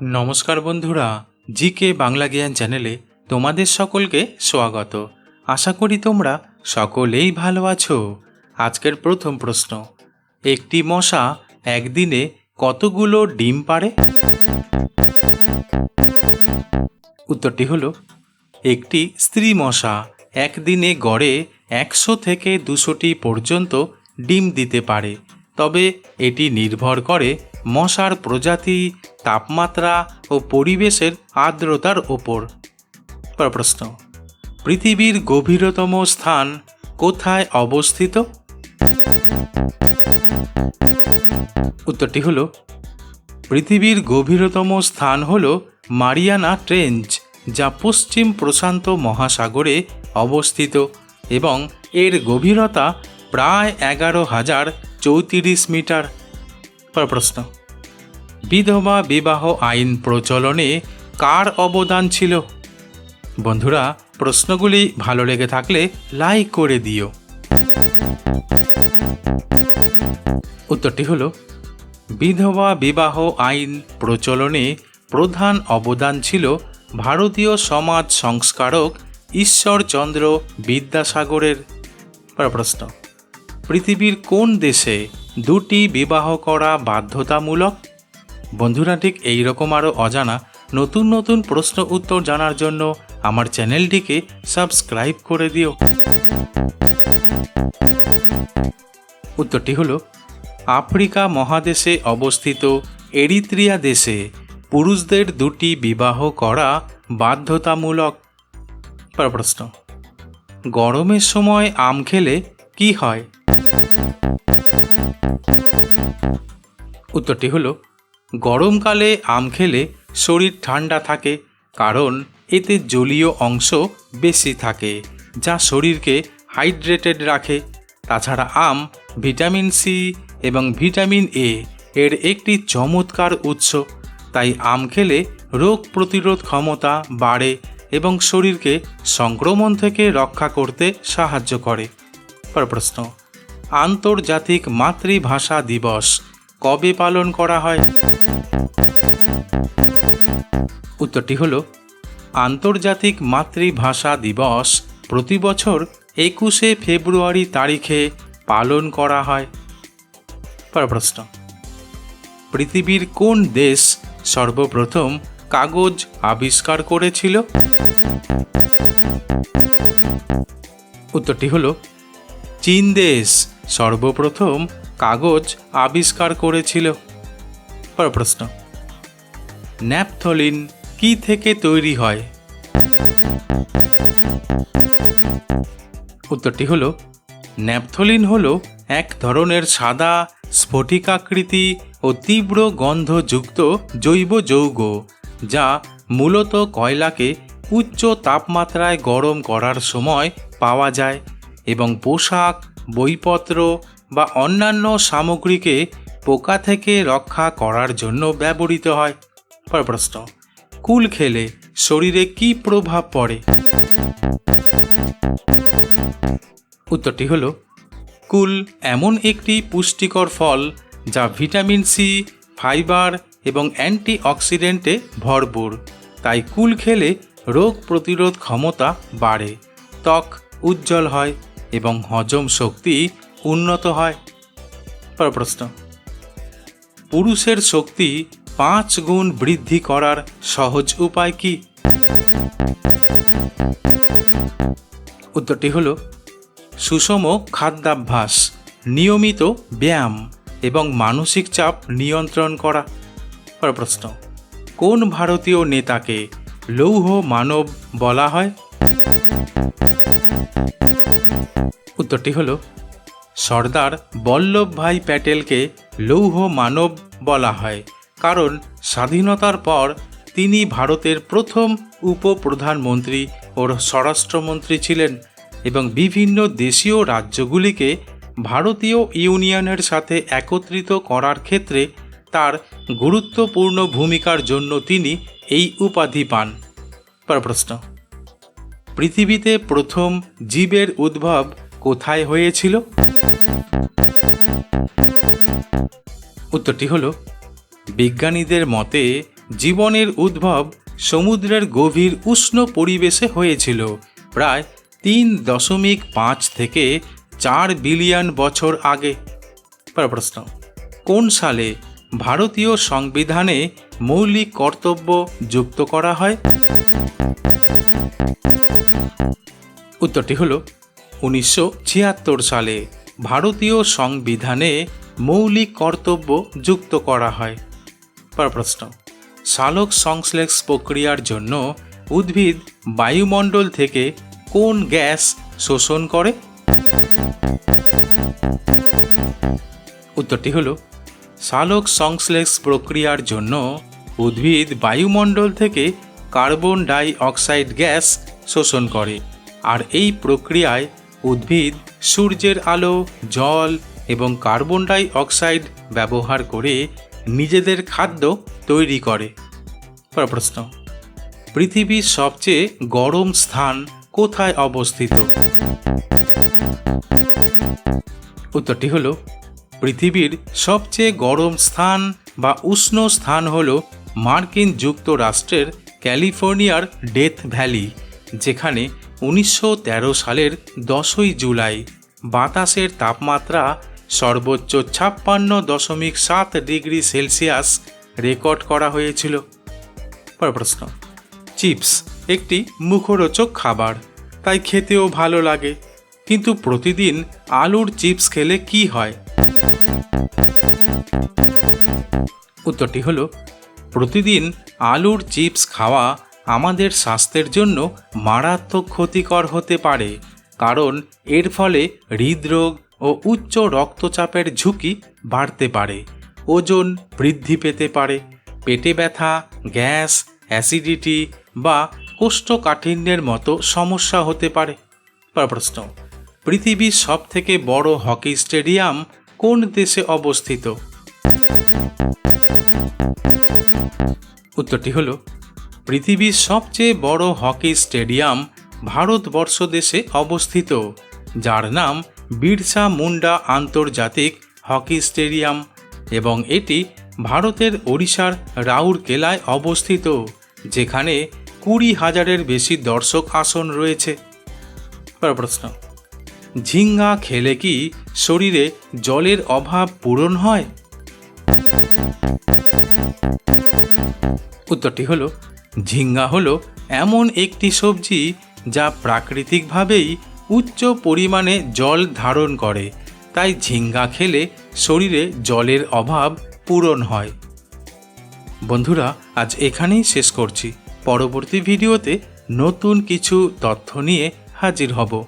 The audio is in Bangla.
নমস্কার বন্ধুরা জি কে বাংলা জ্ঞান চ্যানেলে তোমাদের সকলকে স্বাগত। আশা করি তোমরা সকলেই ভালো আছো। আজকের প্রথম প্রশ্ন, একটি মশা একদিনে কতগুলো ডিম পারে উত্তরটি হলো, একটি স্ত্রী মশা একদিনে গড়ে একশো থেকে দুশোটি পর্যন্ত ডিম দিতে পারে, তবে এটি নির্ভর করে মশার প্রজাতি, তাপমাত্রা ও পরিবেশের আর্দ্রতার ওপর। পর প্রশ্ন পৃথিবীর গভীরতম স্থান কোথায় অবস্থিত? উত্তরটি হলো, পৃথিবীর গভীরতম স্থান হল মারিয়ানা ট্রেঞ্চ, যা পশ্চিম প্রশান্ত মহাসাগরে অবস্থিত এবং এর গভীরতা প্রায় এগারো হাজার চৌত্রিশ মিটার। পর প্রশ্ন। বিধবা বিবাহ আইন প্রচলনে কার অবদান ছিল? বন্ধুরা, প্রশ্নগুলি ভালো লেগে থাকলে লাইক করে দিও। উত্তরটি হলো, বিধবা বিবাহ আইন প্রচলনে প্রধান অবদান ছিল ভারতীয় সমাজ সংস্কারক ঈশ্বরচন্দ্র বিদ্যাসাগরের। প্রশ্ন পৃথিবীর কোন দেশে দুটি বিবাহ করা বাধ্যতামূলক? বন্ধুরা, ঠিক এইরকম আরও অজানা নতুন নতুন প্রশ্ন উত্তর জানার জন্য আমার চ্যানেলটিকে সাবস্ক্রাইব করে দিও। উত্তরটি হলো, আফ্রিকা মহাদেশে অবস্থিত এরিত্রিয়া দেশে পুরুষদের দুটি বিবাহ করা বাধ্যতামূলক। প্রশ্ন, গরমের সময় আম খেলে কি হয়? উত্তরটি হলো, গরমকালে আম খেলে শরীর ঠান্ডা থাকে কারণ এতে জলীয় অংশ বেশি থাকে, যা শরীরকে হাইড্রেটেড রাখে। তাছাড়া আম ভিটামিন সি এবং ভিটামিন এ এর একটি চমৎকার উৎস। তাই আম খেলে রোগ প্রতিরোধ ক্ষমতা বাড়ে এবং শরীরকে সংক্রমণ থেকে রক্ষা করতে সাহায্য করে। পর প্রশ্ন। আন্তর্জাতিক মাতৃভাষা দিবস কবে পালন করা হয়? উত্তরটি হল, আন্তর্জাতিক মাতৃভাষা দিবস প্রতি বছর একুশে ফেব্রুয়ারি তারিখে পালন করা হয়। পর প্রশ্ন, পৃথিবীর কোন দেশ সর্বপ্রথম কাগজ আবিষ্কার করেছিল? উত্তরটি হলো চীন দেশ। সর্বপ্রথম কাগজ আবিষ্কার করেছিল। পর প্রশ্ন। ন্যাপথলিন কি থেকে তৈরি হয়? উত্তরটি হলো, ন্যাপথলিন হলো এক ধরনের সাদা স্ফটিকাকৃতি ও তীব্র গন্ধযুক্ত জৈব যৌগ, যা মূলত কয়লাকে উচ্চ তাপমাত্রায় গরম করার সময় পাওয়া যায়। এবং পোশাক, বইপত্র বা অন্যান্য সামগ্রীকে পোকা থেকে রক্ষা করার জন্য ব্যবহৃত হয়। পর প্রশ্ন, কুল খেলে শরীরে কি প্রভাব পড়ে? উত্তরটি হলো, কুল এমন একটি পুষ্টিকর ফল যা ভিটামিন সি, ফাইবার এবং অ্যান্টিঅক্সিডেন্টে ভরপুর। তাই কুল খেলে রোগ প্রতিরোধ ক্ষমতা বাড়ে, ত্বক উজ্জ্বল হয় এবং হজম শক্তি উন্নত হয়। পর প্রশ্ন। পুরুষের শক্তি পাঁচ গুণ বৃদ্ধি করার সহজ উপায় কি? উত্তরটি হল সুষম খাদ্যাভ্যাস, নিয়মিত ব্যায়াম এবং মানসিক চাপ নিয়ন্ত্রণ করা। পর প্রশ্ন, কোন ভারতীয় নেতাকে লৌহ মানব বলা হয়? উত্তরটি হল, সর্দার বল্লভভাই প্যাটেলকে লৌহ মানব বলা হয়, কারণ স্বাধীনতার পর তিনি ভারতের প্রথম উপপ্রধানমন্ত্রী ও স্বরাষ্ট্রমন্ত্রী ছিলেন এবং বিভিন্ন দেশীয় রাজ্যগুলিকে ভারতীয় ইউনিয়নের সাথে একত্রিত করার ক্ষেত্রে তার গুরুত্বপূর্ণ ভূমিকার জন্য তিনি এই উপাধি পান। পর প্রশ্ন। পৃথিবীতে প্রথম জীবের উদ্ভব কোথায় হয়েছিল? উত্তরটি হলো, বিজ্ঞানীদের মতে জীবনের উদ্ভব সমুদ্রের গভীর উষ্ণ পরিবেশে হয়েছিল, প্রায় তিন দশমিক পাঁচ থেকে চার বিলিয়ন বছর আগে। প্রশ্ন, কোন সালে ভারতীয় সংবিধানে মৌলিক কর্তব্য যুক্ত করা হয়? উত্তরটি হল, উনিশশো ছিয়াত্তর সালে ভারতীয় সংবিধানে মৌলিক কর্তব্য যুক্ত করা হয়। পর প্রশ্ন, সালোক সংশ্লেষ প্রক্রিয়ার জন্য উদ্ভিদ বায়ুমণ্ডল থেকে কোন গ্যাস শোষণ করে? উত্তরটি হল সালোক সংশ্লেষ প্রক্রিয়ার জন্য উদ্ভিদ বায়ুমণ্ডল থেকে কার্বন ডাই অক্সাইড গ্যাস শোষণ করে। আর এই প্রক্রিয়ায় উদ্ভিদ সূর্যের আলো, জল এবং কার্বন ডাই অক্সাইড ব্যবহার করে নিজেদের খাদ্য তৈরি করে। প্রশ্ন, পৃথিবীর সবচেয়ে গরম স্থান কোথায় অবস্থিত? উত্তরটি হল পৃথিবীর সবচেয়ে গরম স্থান বা উষ্ণ স্থান হল মার্কিন যুক্তরাষ্ট্রের ক্যালিফোর্নিয়ার ডেথ ভ্যালি, যেখানে উনিশশো তেরো সালের দশই জুলাই বাতাসের তাপমাত্রা সর্বোচ্চ ছাপ্পান্ন দশমিক সাত ডিগ্রি সেলসিয়াস রেকর্ড করা হয়েছিল। প্রশ্ন, চিপস একটি মুখরোচক খাবার, তাই খেতেও ভালো লাগে, কিন্তু প্রতিদিন আলুর চিপস খেলে কি হয়? উত্তরটি হলো, প্রতিদিন আলুর চিপস খাওয়া আমাদের স্বাস্থ্যের জন্য মারাত্মক ক্ষতিকর হতে পারে, কারণ এর ফলে হৃদরোগ ও উচ্চ রক্তচাপের ঝুঁকি বাড়তে পারে, ওজন বৃদ্ধি পেতে পারে, পেটে ব্যথা, গ্যাস, অ্যাসিডিটি বা কোষ্ঠকাঠিন্যের মতো সমস্যা হতে পারে। প্রশ্ন, পৃথিবীর সবথেকে বড় হকি স্টেডিয়াম কোন দেশে অবস্থিত? উত্তরটি হল, পৃথিবীর সবচেয়ে বড় হকি স্টেডিয়াম ভারতবর্ষ দেশে অবস্থিত, যার নাম বিরসা মুন্ডা আন্তর্জাতিক হকি স্টেডিয়াম এবং এটি ভারতের ওড়িশার রাউরকেলায় অবস্থিত, যেখানে কুড়ি হাজারের বেশি দর্শক আসন রয়েছে। প্রশ্ন। ঝিঙ্গা খেলে কি শরীরে জলের অভাব পূরণ হয়? উত্তরটি হলো, ঝিঙ্গা হলো এমন একটি সবজি যা প্রাকৃতিকভাবেই উচ্চ পরিমাণে জল ধারণ করে, তাই ঝিঙ্গা খেলে শরীরে জলের অভাব পূরণ হয়। বন্ধুরা, আজ এখানেই শেষ করছি। পরবর্তী ভিডিওতে নতুন কিছু তথ্য নিয়ে হাজির হব।